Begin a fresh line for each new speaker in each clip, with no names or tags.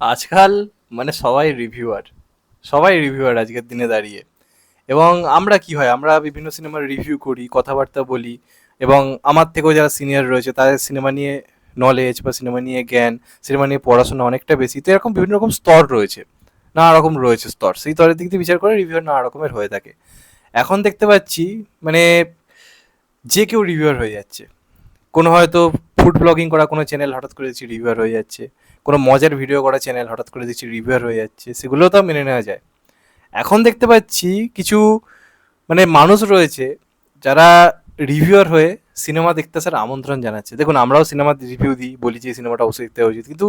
আজকাল মানে সবাই রিভিউয়ার সবাই রিভিউয়ার আজকের দিনে দাঁড়িয়ে। এবং আমরা কি হয়, আমরা বিভিন্ন সিনেমার রিভিউ করি, কথাবার্তা বলি, এবং আমার থেকেও যারা সিনিয়র রয়েছে, তাদের সিনেমা নিয়ে নলেজ বা সিনেমা নিয়ে জ্ঞান সিনেমা নিয়ে পড়াশোনা অনেকটা বেশি। তো এরকম বিভিন্ন রকম স্তর রয়েছে, নানা রকম রয়েছে স্তর। সেই স্তরের দিক দিয়ে বিচার করে রিভিউয়ার নানা রকমের হয়ে থাকে। এখন দেখতে পাচ্ছি মানে যে কেউ রিভিউয়ার হয়ে যাচ্ছে। কোনো হয়তো ফুড ব্লগিং করা কোনো চ্যানেল হঠাৎ করে দেখছি রিভিউয়ার হয়ে যাচ্ছে। কোনো মজার ভিডিও করা চ্যানেল হঠাৎ করে দেখছি রিভিউয়ার হয়ে যাচ্ছে। সেগুলোও তো মেনে নেওয়া যায়। এখন দেখতে পাচ্ছি কিছু মানে মানুষ রয়েছে যারা রিভিউয়ার হয়ে সিনেমা দেখতে আসার আমন্ত্রণ জানাচ্ছে। দেখুন, আমরাও সিনেমা রিভিউ দিই, বলি যে সিনেমাটা অবশ্যই দেখতে উচিত কিন্তু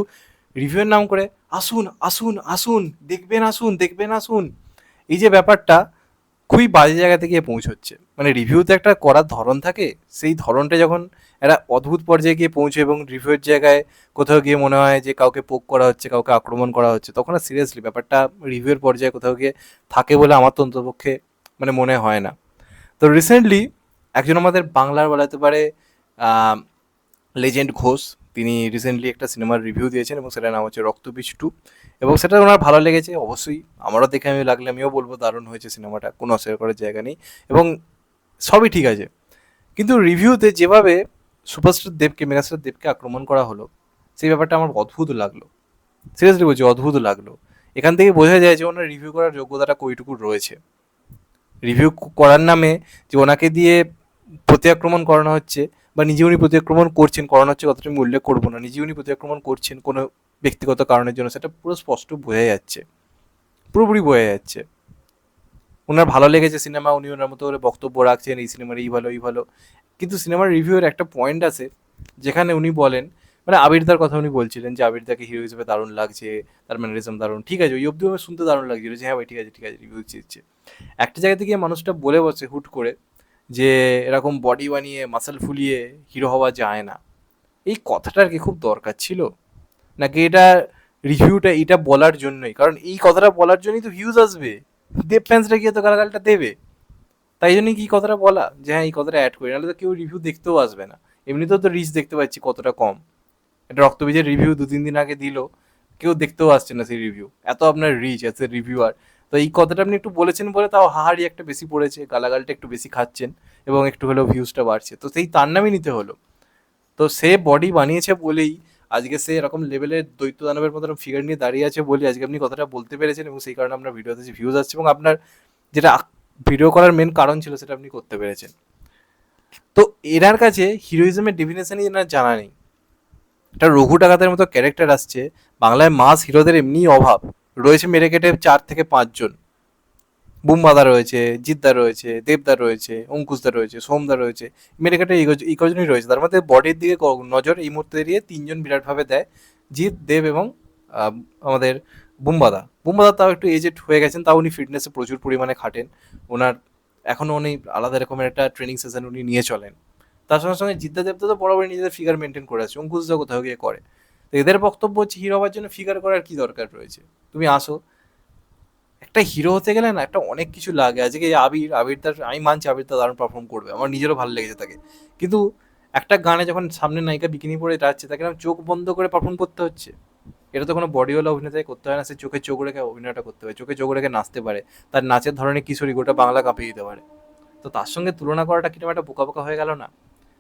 রিভিউয়ের নাম করে, আসুন আসুন আসুন, দেখবেন আসুন দেখবেন, আসুন। এই যে ব্যাপারটা খুবই বাজে জায়গাতে গিয়ে পৌঁছচ্ছে। মানে রিভিউতে একটা করার ধরন থাকে, সেই ধরনটা যখন একটা অদ্ভুত পর্যায়ে গিয়ে পৌঁছে এবং রিভিউয়ের জায়গায় কোথাও গিয়ে মনে হয় যে কাউকে পোক করা হচ্ছে, কাউকে আক্রমণ করা হচ্ছে, তখন আর সিরিয়াসলি ব্যাপারটা রিভিউয়ের পর্যায়ে কোথাও গিয়ে থাকে বলে আমার তো অন্তপক্ষে মানে মনে হয় না। তো রিসেন্টলি একজন আমাদের বাংলার বলাতে পারে লেজেন্ড ঘোষ তিনি রিসেন্টলি একটা সিনেমার রিভিউ দিয়েছেন এবং সেটার নাম হচ্ছে রক্তবীজ টু এবং সেটা ওনার ভালো লেগেছে, অবশ্যই আমারও দেখে আমি লাগলে আমিও বলব দারুণ হয়েছে সিনেমাটা কোনো অস্বীকার করার জায়গা নেই এবং সবই ঠিক আছে। কিন্তু রিভিউতে যেভাবে সুপারস্টার দেবকে মেগাস্টার দেবকে আক্রমণ করা হলো, সেই ব্যাপারটা আমার অদ্ভুত লাগল। সিরিয়াসলি বলছি, অদ্ভুত লাগল। এখান থেকে বোঝা যায় যে ওনার রিভিউ করার যোগ্যতাটা কইটুকু রয়েছে। রিভিউ করার নামে যে ওনাকে দিয়ে প্রতি আক্রমণ করানো হচ্ছে বা নিজে উনি প্রতি আক্রমণ করছেন, করানো হচ্ছে কতটা আমি উল্লেখ করব না নিজে উনি প্রতি আক্রমণ করছেন কোনো ব্যক্তিগত কারণের জন্য, সেটা পুরো স্পষ্ট বোঝা যাচ্ছে। পুরোপুরি বোঝা যাচ্ছে। ওনার ভালো লেগেছে সিনেমা, উনি ওনার মতো করে বক্তব্য রাখছেন, এই সিনেমার এই ভালো এই ভালো। কিন্তু সিনেমার রিভিউয়ের একটা পয়েন্ট আছে, যেখানে উনি বলেন মানে আবিরদার কথা উনি বলছিলেন যে আবিরদাকে হিরো হিসেবে দারুণ লাগছে, তার ম্যানারিজম দারুণ। ঠিক আছে, ওই অব্দি আমার শুনতে দারুণ লাগছিল যে হ্যাঁ ভাই, ঠিক আছে ঠিক আছে রিভিউ দিচ্ছে একটা জায়গা থেকে মানুষটা বলে বসে হুট করে যে এরকম বডি বানিয়ে মাসেল ফুলিয়ে হিরো হওয়া যায় না। এই কথাটা আর কি খুব দরকার ছিল? নাকি এটা রিভিউটা এটা বলার জন্যই? কারণ এই কথাটা বলার জন্যই তো ভিউজ আসবে। দেব ফ্যান্সরা গিয়ে তো গালাগালটা দেবে। তাই জন্যই কি কথাটা বলা? যে হ্যাঁ এই কথাটা অ্যাড করি। নাহলে তো কেউ রিভিউ দেখতেও আসবে না। এমনিতেও তো রিচ দেখতে পাচ্ছি কতটা কম। এটা রক্তবীজের রিভিউ দু তিন দিন আগে দিল। কেউ দেখতেও আসছে না সেই রিভিউ এত আপনার রিচ এত রিভিউয়ার তো এই কথাটা আপনি একটু বলেছেন বলে তাও হাহারি একটা বেশি পড়েছে। গালাগালটা একটু বেশি খাচ্ছেন এবং একটু হলেও ভিউজটা বাড়ছে। তো সেই তার নামই নিতে হলো। তো সে বডি বানিয়েছে বলেই আজকে সে এরকম লেভেলের দৈত্য দানবের মতো ফিগার নিয়ে দাঁড়িয়ে আছে বলে আজকে আপনি কথাটা বলতে পেরেছেন এবং সেই কারণে আপনার ভিডিওতে যে ভিউজ আসছে এবং আপনার যেটা ভিডিও করার মেন কারণ ছিল সেটা আপনি করতে পেরেছেন। তো এনার কাছে হিরোইজমের ডেফিনেশনই এনার জানা নেই। একটা রঘু ডাকাতের মতো ক্যারেক্টার আসছে, বাংলায় মাস হিরোদের এমনিই অভাব। রয়েছে মেরে কেটে চার থেকে পাঁচজন। বুমবাদা রয়েছে, জিদ্দা রয়েছে, দেবদা রয়েছে, অঙ্কুশদা রয়েছে, সোমদা রয়েছে। মেরে কেটে এই কজনই রয়েছে। তার মধ্যে বডির দিকে নজর এই মুহূর্তে দিয়ে তিনজন বিরাটভাবে দেয়, জিৎ, দেব এবং আমাদের বুমবাদা। বুমবাদা তাও একটু এজেড হয়ে গেছেন, তাও উনি ফিটনেসে প্রচুর পরিমাণে খাটেন। ওনার এখনও উনি আলাদা রকমের একটা ট্রেনিং সেশন উনি নিয়ে চলেন। তার সঙ্গে সঙ্গে জিদ্দা, দেবদা তো বরাবরই নিজেদের ফিগার মেনটেন করে আছে অঙ্কুশদা কোথাও গিয়ে করে। তো এদের বক্তব্য হচ্ছে, হিরো হওয়ার জন্য ফিগার করার কি দরকার রয়েছে? তুমি আসো। একটা হিরো হতে গেলে না একটা অনেক কিছু লাগে। আজকে এই আবির আবির তার, আমি মানছি আবির তার দারুণ পারফর্ম করবে। আমার নিজেরও ভালো লেগেছে তাকে। কিন্তু একটা গানে যখন সামনে নায়িকা বিকিনি পরে যাচ্ছে তাকে না চোখ বন্ধ করে পারফর্ম করতে হচ্ছে। এটা তো কোনো বডিওয়ালা অভিনেতাই করতে হয় না, সে চোখে চোখ রেখে অভিনয়টা করতে পারে, চোখে চোখ রেখে নাচতে পারে। তার নাচের ধরনের কিশোরী গোটা বাংলা কাঁপিয়ে দিতে পারে। তো তার সঙ্গে তুলনা করাটা কীরকম একটা বোকা বোকা হয়ে গেল না?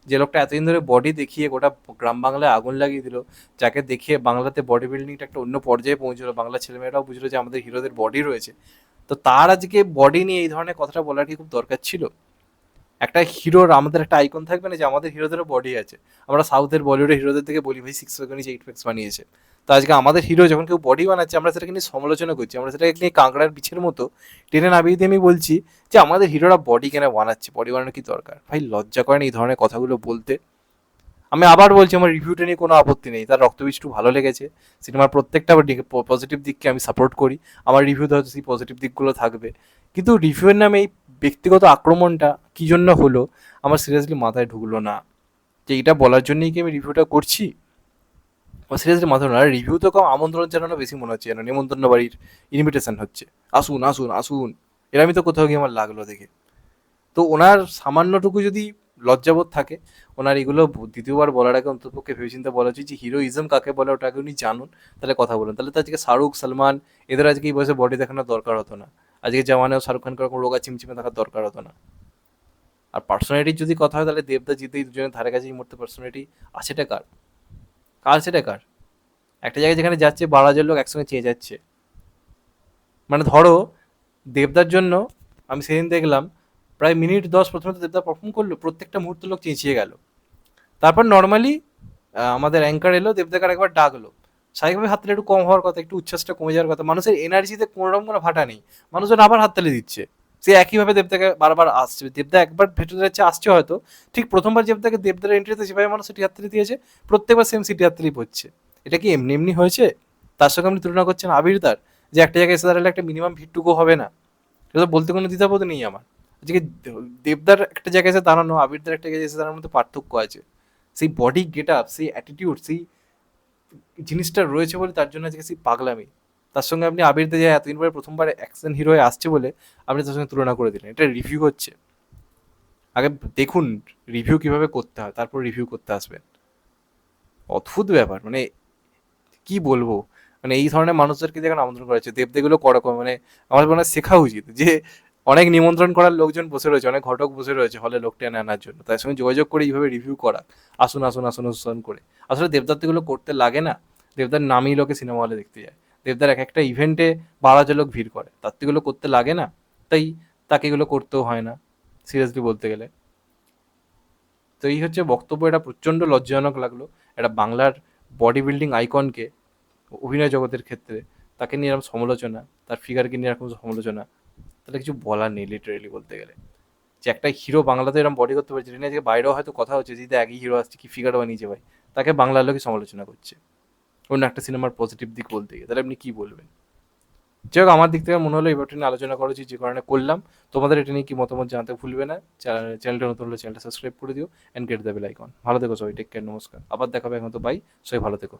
যে লোকটা এতদিন ধরে বডি দেখিয়ে গোটা গ্রাম বাংলায় আগুন লাগিয়ে দিল, যাকে দেখিয়ে বাংলাতে বডি বিল্ডিংটা একটা অন্য পর্যায়ে পৌঁছলো, বাংলা ছেলেমেয়েরাও বুঝলো যে আমাদের হিরোদের বডি রয়েছে। তো তার আজকে বডি নিয়ে এই ধরনের কথাটা বলার কি খুব দরকার ছিল? একটা হিরোর, আমাদের একটা আইকন থাকবে না যে আমাদের হিরোদেরও বডি আছে। আমরা সাউথের বলিউডের হিরোদের থেকে বলি, ভাই সিক্স প্যাক এইট প্যাক্স বানিয়েছে। তো আজকে আমাদের হিরো যখন কেউ বডি বানাচ্ছে, আমরা সেটাকে নিয়ে সমালোচনা করছি। আমরা সেটাকে নিয়ে কাঁকড়ার পিছের মতো টেনে নামিয়ে দিয়ে আমি বলছি যে, আমাদের হিরোরা বডি কেন বানাচ্ছে? বডি বানানোর কি দরকার? ভাই, লজ্জা করেন এই ধরনের কথাগুলো বলতে। আমি আবার বলছি, আমার রিভিউটা নিয়ে কোনো আপত্তি নেই। তার রক্তবীজটু ভালো লেগেছে। সিনেমার প্রত্যেকটা পজিটিভ দিককে আমি সাপোর্ট করি। আমার রিভিউতে হয়তো সেই পজিটিভ দিকগুলো থাকবে। কিন্তু রিভিউয়ের নামে এই ব্যক্তিগত আক্রমণটা কী জন্য হলো, আমার সিরিয়াসলি মাথায় ঢুকলো না। যে এটা বলার জন্যই কি আমি রিভিউটা করছি? সিরিয়াসলি মাথায় না। রিভিউ তো কম আমন্ত্রণ জানানো বেশি মনে হচ্ছে যেন, নিমন্ত্রণ বাড়ির ইনভিটেশন হচ্ছে। আসুন আসুন আসুন। এরমই তো কোথাও গিয়ে আমার লাগল দেখে। তো ওনার সামান্যটুকু যদি লজ্জাবোধ থাকে, ওনার এগুলো দ্বিতীয়বার বলার আগে অন্ততপক্ষে ভেবেচিন্তে বলা উচিত যে হিরোইজম কাকে বলে ওটাকে উনি জানুন, তাহলে কথা বলুন। তাহলে তো আজকে শাহরুখ, সালমান, এদের আজকে এই বয়সে বডি দেখানোর দরকার হতো না। আজকে জামানেও শাহরুখ খানকে ওরকম রোগা চিমচিমে থাকার দরকার হতো না। আর পার্সোনালিটির যদি কথা হয়, তাহলে দেবদা জিতেই দুজনের ধারে কাছে এই মুহূর্তে পার্সোনালিটি আছেটা কার? কার সেটা কার? একটা জায়গায় যেখানে যাচ্ছে, বারো হাজার লোক একসঙ্গে চেয়ে যাচ্ছে। মানে ধরো, দেবদার জন্য আমি সেদিন দেখলাম, প্রায় মিনিট দশ প্রথমে তো দেবদা পারফর্ম করল, প্রত্যেকটা মুহূর্তে লোক চেঁচিয়ে গেল। তারপর নর্মালি আমাদের অ্যাঙ্কার এলো, দেবদাকে একবার ডাকলো। স্বাভাবিকভাবে হাততালি একটু কম হওয়ার কথা, একটু উচ্ছ্বাসটা কমে যাওয়ার কথা। মানুষের এনার্জিতে কোনো রকম কোনো ভাটা নেই। মানুষজন আবার হাততালি দিচ্ছে। সে একইভাবে দেবদাকে বারবার আসছে। দেবদা একবার ভেতরে যাচ্ছে, আসছে হয়তো। ঠিক প্রথমবার দেবদাকে দেবদার এন্ট্রিতে যেভাবে মানুষ সিটি হাততালি দিয়েছে, প্রত্যেকবার সেম সিটি হাততালি পড়ছে। এটা কি এমনি এমনি হয়েছে? তার সঙ্গে আপনি তুলনা করছেন আবিরদার যে একটা জায়গায় এসে দাঁড়ালে একটা মিনিমাম ভিড়টুকু হবে না। এটা বলতে কোনো দ্বিধাবোধ নেই আমার। আজকে দেবদার একটা জায়গায় এসে দাঁড়ানো আবিরদার একটা জায়গায় এসে দাঁড়ানোর মধ্যে পার্থক্য আছে? সেই বডি গেট আপ সেই অ্যাটিটিউড সেই জিনিসটা রয়েছে বলে তার জন্য আজকে সেই পাগলামি। তার সঙ্গে আপনি আবিরদা যে এতদিন পরে প্রথমবার অ্যাকশন হিরো হয়ে আসছে বলে আপনি তার সঙ্গে তুলনা করে দিলেন। এটা রিভিউ হচ্ছে আগে দেখুন রিভিউ কীভাবে করতে হয়, তারপর রিভিউ করতে আসবেন। অদ্ভুত ব্যাপার মানে কি বলব? মানে এই ধরনের মানুষদেরকে যেখানে আমন্ত্রণ করা হচ্ছে দেবদেগুলো করকম মানে আমার মনে হয় শেখা উচিত যে অনেক নিমন্ত্রণ করার লোকজন বসে রয়েছে, অনেক ঘটক বসে রয়েছে হলে লোক টেনে আনার জন্য। তার সঙ্গে যোগাযোগ করে এইভাবে রিভিউ করা। আসুন আসুন আসুন আসুন করে। আসলে দেবদাত্রগুলো করতে লাগে না। দেবদার নামই লোকে সিনেমা হলে দেখতে যায়। দেবদার এক একটা ইভেন্টে বারো হাজার লোক ভিড় করে। তার এগুলো করতে লাগে না, তাই তাকে এগুলো করতেও হয় না সিরিয়াসলি বলতে গেলে। তো এই হচ্ছে বক্তব্য। এটা প্রচণ্ড লজ্জাজনক লাগল। এটা বাংলার বডি বিল্ডিং আইকনকে অভিনয় জগতের ক্ষেত্রে, তাকে নিয়ে এরকম সমালোচনা, তার ফিগারকে নিয়ে এরকম সমালোচনা তাহলে কিছু বলার নেই লিটারেলি বলতে গেলে। যে একটা হিরো বাংলাতে এরকম বডি করতে পারছে নিয়ে আজকে বাইরেও হয়তো কথা হচ্ছে, যে একই হিরো আসছে, কি ফিগার বানিয়েছে ভাই? তাকে বাংলার লোকই সমালোচনা করছে। অন্য একটা সিনেমার পজিটিভ দিক বলতে গিয়ে তাহলে আপনি কি বলবেন? যাই হোক, আমার দিক থেকে মনে হলো ব্যাপারটা নিয়ে আলোচনা করা উচিত, যে কারণে করলাম। তোমাদের এটা নিয়ে কি মতামত জানাতে ভুলবে না। চ্যানেল- চ্যানেলটা নতুন হলে চ্যানেলটা সাবস্ক্রাইব করে দিও and get the bell icon ভালো থেকো সবাই টেক কেয়ার নমস্কার। আবার দেখাবে এখন তো বাই সবাই ভালো থেকো।